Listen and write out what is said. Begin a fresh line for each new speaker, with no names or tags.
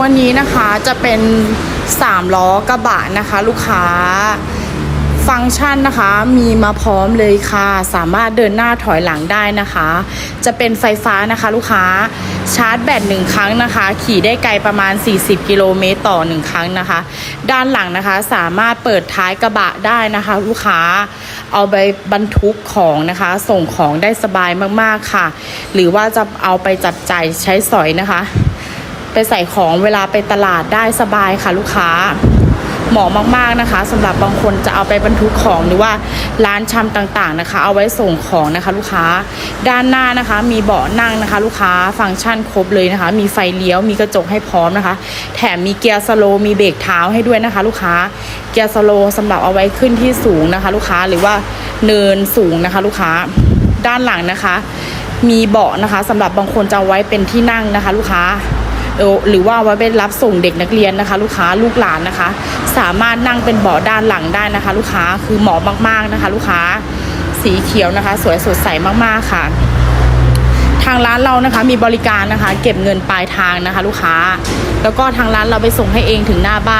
ตัวนี้นะคะจะเป็น3ล้อกระบะนะคะ ลูกค้าฟังก์ชันนะคะมีมาพร้อมเลยค่ะ สามารถเดินหน้าถอยหลังได้นะคะ จะเป็นไฟฟ้านะคะลูกค้าชาร์จแบตหนึ่งครั้งนะคะ ขี่ได้ไกลประมาณ 40 กิโลเมตรต่อหนึ่งครั้งนะคะ ด้านหลังนะคะสามารถเปิดท้ายกระบะได้นะคะ ลูกค้าเอาไปบรรทุกของนะคะ ส่งของได้สบายมากๆค่ะ หรือว่าจะเอาไปจับจ่ายใช้สอยนะคะ ใส่ของเวลาไปตลาดได้สบายค่ะลูกค้าเหมาะมากๆนะคะสำหรับบางคนจะเอาไปบรรทุกของหรือว่าร้านชำต่างๆนะคะ เอาไว้ส่งของนะคะลูกค้าด้านหน้านะคะ มีเบาะนั่งนะคะ ลูกค้าฟังก์ชันครบเลยนะคะ มีไฟเลี้ยวมีกระจกให้พร้อมนะคะ แถมมีเกียร์สโลมีเบรกเท้าให้ด้วยนะคะ ลูกค้าเกียร์สโลว์สำหรับเอาไว้ขึ้นที่สูงนะคะ ลูกค้าหรือว่าเนินสูงนะคะ ลูกค้าด้านหลังนะคะ มีเบาะนะคะสำหรับบางคนจะไว้เป็นที่นั่งนะคะ ลูกค้า หรือว่าเอาไว้เป็นรับส่งเด็กนักเรียนนะคะ ลูกค้าลูกหลานนะคะ สามารถนั่งเป็นเบาะด้านหลังได้นะคะ ลูกค้าคือเหมาะมากๆนะคะ ลูกค้าสีเขียวนะคะ สวยสดใสมากๆค่ะ ทางร้านเรานะคะมีบริการนะคะ เก็บเงินปลายทางนะคะ ลูกค้า แล้วก็ทางร้านเราไปส่งให้เองถึงหน้าบ้าน